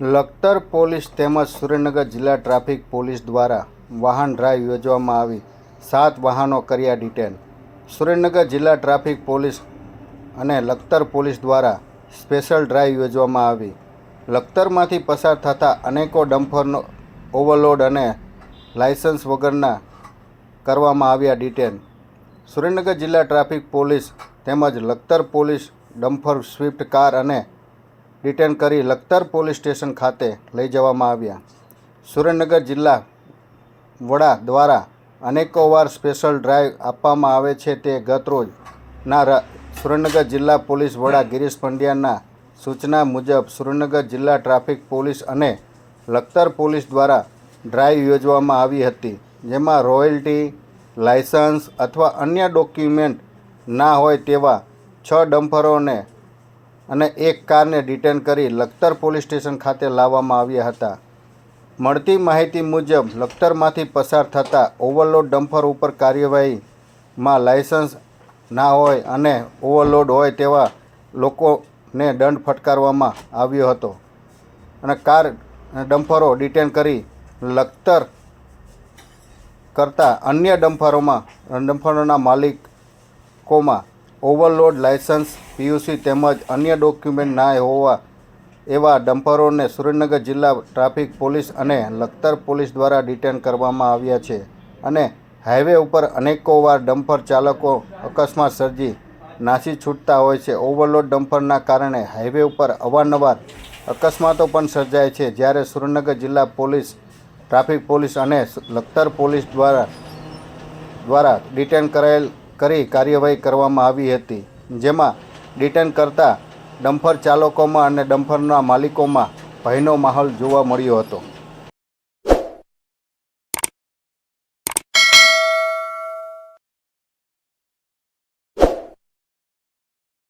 Lakhtar police તેમજ સુરેન્દ્રનગર જિલ્લા traffic police દ્વારા વાહન ડ્રાઈવ યોજવામાં આવી. સાત વાહનો કર્યા ડિટેન. સુરેન્દ્રનગર જિલ્લા ટ્રાફિક પોલીસ અને લખતર પોલીસ દ્વારા સ્પેશિયલ ડ્રાઈવ યોજવામાં આવી. લખતરમાંથી પસાર થતા અનેકો ડમ્ફરનો ઓવરલોડ અને લાયસન્સ વગરના કરવામાં આવ્યા ડિટેન. સુરેન્દ્રનગર જિલ્લા ટ્રાફિક પોલીસ તેમજ Lakhtar police dumper Swift car અને ડિટેન કરી લખતર પોલીસ સ્ટેશન ખાતે લઈ જવામાં આવ્યા. સુરેન્દ્રનગર જિલ્લા વડા દ્વારા અનેકો વાર સ્પેશિયલ ડ્રાઈવ આપવામાં આવે છે તે ગત રોજના સુરેન્દ્રનગર જિલ્લા પોલીસ વડા ગિરીશ પંડ્યાના સૂચના મુજબ સુરેન્દ્રનગર જિલ્લા ટ્રાફિક પોલીસ અને લખતર પોલીસ દ્વારા ડ્રાઈવ યોજવામાં આવી હતી, જેમાં રોયલ્ટી, લાયસન્સ અથવા અન્ય ડોક્યુમેન્ટ ના હોય તેવા છ ડમ્પરોને અને એક કારને ડિટેન કરી લખતર પોલીસ સ્ટેશન ખાતે લાવવામાં આવ્યા હતા. મળતી માહિતી મુજબ, લખતરમાંથી પસાર થતા ઓવરલોડ ડમ્પર ઉપર કાર્યવાહીમાં લાયસન્સ ના હોય અને ઓવરલોડ હોય તેવા લોકોને દંડ ફટકારવામાં આવ્યો હતો. અને કાર ડમ્ફરો ડિટેન કરી લખતર કરતાં અન્ય ડમ્પરોમાં ડમ્ફરોના માલિકોમાં ઓવરલોડ લાયસન્સ, પીયુસી તેમજ અન્ય ડોક્યુમેન્ટ ના હોવા એવા ડમ્પરોને સુરેન્દ્રનગર જિલ્લા ટ્રાફિક પોલીસ અને લખતર પોલીસ દ્વારા ડિટેન કરવામાં આવ્યા છે અને હાઈવે ઉપર અનેકો વાર ડમ્પર ચાલકો અકસ્માત સર્જી નાસી છૂટતા હોય છે. ઓવરલોડ ડમ્પરના કારણે હાઈવે ઉપર અવારનવાર અકસ્માતો પણ સર્જાય છે. જ્યારે સુરેન્દ્રનગર જિલ્લા પોલીસ, ટ્રાફિક પોલીસ અને લખતર પોલીસ દ્વારા દ્વારા ડિટેન કરાયેલ કરી કાર્યવાહી કરવામાં આવી હતી, જેમાં ડિટેન કરતા ડમ્ફર ચાલકોમાં અને ડમ્ફરના માલિકોમાં ભયનો માહોલ જોવા મળ્યો હતો.